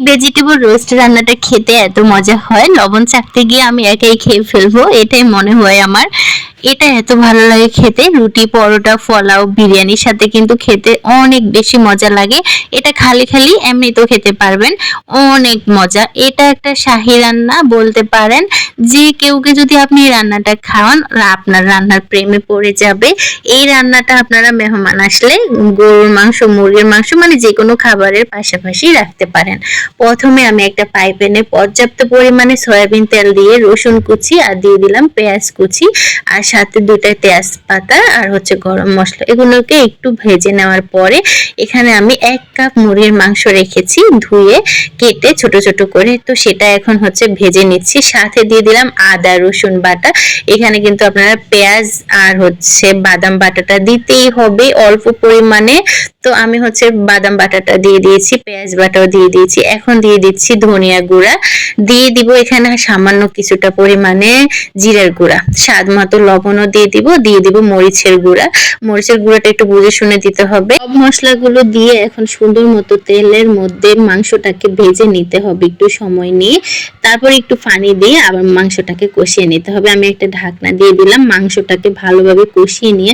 Vegetable roast রান্নাটা খেতে এত মজা হয়। লবণ চাকতে গিয়ে আমি একাই খেয়ে ফেলব, এটাই মনে হয় আমার। এটা এত ভালো লাগে খেতে। রুটি, পরোটা ফলাও বিরিয়ানির সাথে কিন্তু খেতে অনেক বেশি মজা লাগে। এটা খালি খালি এমনিতেও খেতে পারবেন। অনেক মজা। এটা একটা শাহী রান্না বলতে পারেন। যে কেউকে যদি আপনি রান্নাটা খাওয়ান, আপনার রান্নার প্রেমে পড়ে যাবে। এই রান্নাটা আপনারা মেহমান আসলে গরুর মাংস, মুরগির মাংস মানে যে কোনো খাবারের পাশাপাশি রাখতে পারেন। প্রথমে আমি একটা পাই প্যানে পর্যাপ্ত পরিমাণে সয়াবিন তেল দিয়ে রসুন কুচি আর দিয়ে দিলাম পেঁয়াজ কুচি। আর সাথে দুটা তেজপাতা আর হচ্ছে গরম মশলা। এগুলোকে একটু ভেজে নেওয়ার পরে এখানে আমি এক কাপ মুরগির মাংস রেখেছি ধুয়ে কেটে ছোট ছোট করে। তো সেটা এখন হচ্ছে ভেজে নিচ্ছি। সাথে দিয়ে দিলাম আদা, রসুন বাটা। এখানে কিন্তু আপনারা পেঁয়াজ আর হচ্ছে বাদাম বাটাটা দিতেই হবে অল্প পরিমাণে। তো আমি হচ্ছে বাদাম বাটাটা দিয়ে দিয়েছি, পেঁয়াজ বাটাও দিয়ে দিয়েছি। এখন দিয়ে দিচ্ছি ধনিয়া গুঁড়া। দিয়ে দিব এখানে সামান্য কিছুটা পরিমাণে জিরার গুঁড়া। স্বাদ মতো লবণও দিয়ে দিব দিয়ে দিব মরিচের গুঁড়া। মরিচের গুঁড়াটা একটু বুঝে শুনে দিতে হবে। সব মশলাগুলো দিয়ে এখন সুন্দর মতো তেলের মধ্যে মাংসটাকে ভেজে নিতে হবে একটু সময় নিয়ে। তারপর একটু পানি দিয়ে আবার মাংসটাকে কষিয়ে নিতে হবে। আমি একটা ঢাকনা দিয়ে দিলাম, মাংসটাকে ভালোভাবে কষিয়ে নিয়ে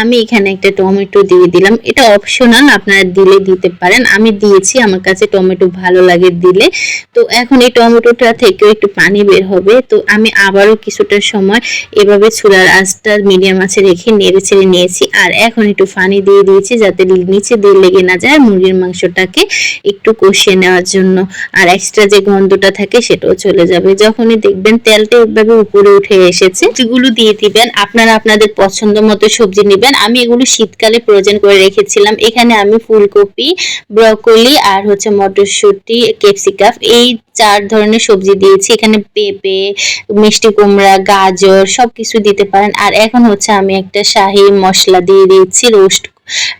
আমি এখানে একটা টমেটো দিয়ে দিলাম। এটা অপশনাল আপনারা দিলে দিতে পারেন। আমি দিয়েছি, আমার কাছে টমেটো ভালো লাগে দিলে। তো এখন এই টমেটোটা থেকেও একটু পানি বের হবে। তো আমি আবারও কিছুটা সময় এভাবে চুলার আঁচটা মিডিয়াম আছে রেখে নেড়ে ছেড়ে নিয়েছি। আর এখন একটু ফানি দিয়ে দিয়েছি যাতে নিচে দিয়ে লেগে না যায় মুরগির মাংসটাকে একটু কষিয়ে নেওয়ার জন্য। আর এক্সট্রা যে গন্ধটা থাকে সেটাও চলে যাবে। যখনই দেখবেন তেলটা এভাবে উপরে উঠে এসেছে যেগুলো দিয়ে দিবেন। আপনারা আপনাদের পছন্দ মতো সবজি নেবেন। আমি এগুলো শীতকালে প্রয়োজন করে রেখেছিলাম। এখানে আমি ফুলকপি, ব্রকলি আর হচ্ছে মটরশুঁটি ক্যাপসিকাম এই চার ধরনের সবজি দিয়েছি। এখানে পেঁপে, মিষ্টি কুমড়া, গাজর সব কিছু দিতে পারেন। আর এখন হচ্ছে আমি একটা শাহি মশলা দিয়ে দিয়েছি রোস্ট।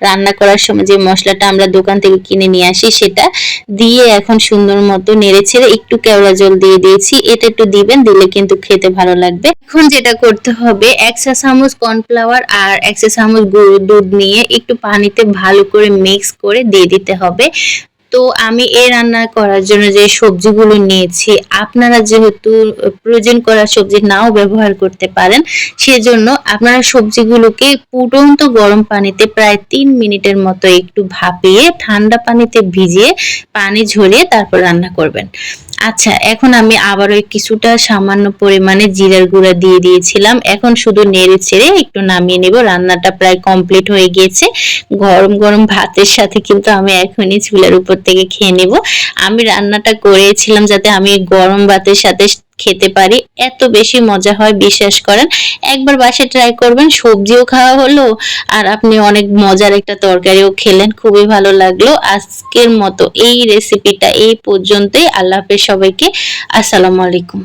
রান্না করার সময় যে মশলাটা আমরা দোকান থেকে কিনে নিয়ে আসি সেটা দিয়ে এখন সুন্দর মতো নেড়ে ছেড়ে একটু কেওড়া জল দিয়ে দিয়েছি। এটা একটু দিবেন, দিলে কিন্তু খেতে ভালো লাগবে। এখন যেটা করতে হবে, এক চা চামচ কর্নফ্লাওয়ার আর এক চা চামচ গুঁড়ো দুধ নিয়ে একটু পানিতে ভালো করে মিক্স করে দিয়ে দিতে হবে। তো আমি এই রান্না করার জন্য যে সবজিগুলো নিয়েছি, আপনারা যেহেতু প্রয়োজন করা সবজি নাও ব্যবহার করতে পারেন, সেজন্য আপনারা সবজিগুলোকে ফুটন্ত গরম পানিতে প্রায় তিন মিনিটের মতো একটু ভাপিয়ে ঠান্ডা পানিতে ভিজিয়ে পানি ঝরিয়ে তারপর রান্না করবেন। আচ্ছা এখন আমি আবারও কিছুটা সামান্য পরিমাণে জিরার গুঁড়া দিয়ে দিয়েছিলাম। এখন শুধু নেড়ে ছেড়ে একটু নামিয়ে নেব। রান্নাটা প্রায় কমপ্লিট হয়ে গিয়েছে। গরম গরম ভাতের সাথে কিন্তু আমি এখনই চুলার উপর থেকে খেয়ে নেব। আমি রান্নাটা করেছিলাম যাতে আমি গরম ভাতের সাথে খেতে পারি। এত বেশি মজা হয়, বিশ্বাস করেন। একবার বাসে ট্রাই করবেন, সবজিও খাওয়া হলো, আর আপনি অনেক মজার একটা তরকারিও খেলেন, খুবই ভালো লাগল। আজকের মতো এই রেসিপিটা এই পর্যন্তই। আল্লাহ হাফেজ সবাইকে। আসসালামু আলাইকুম।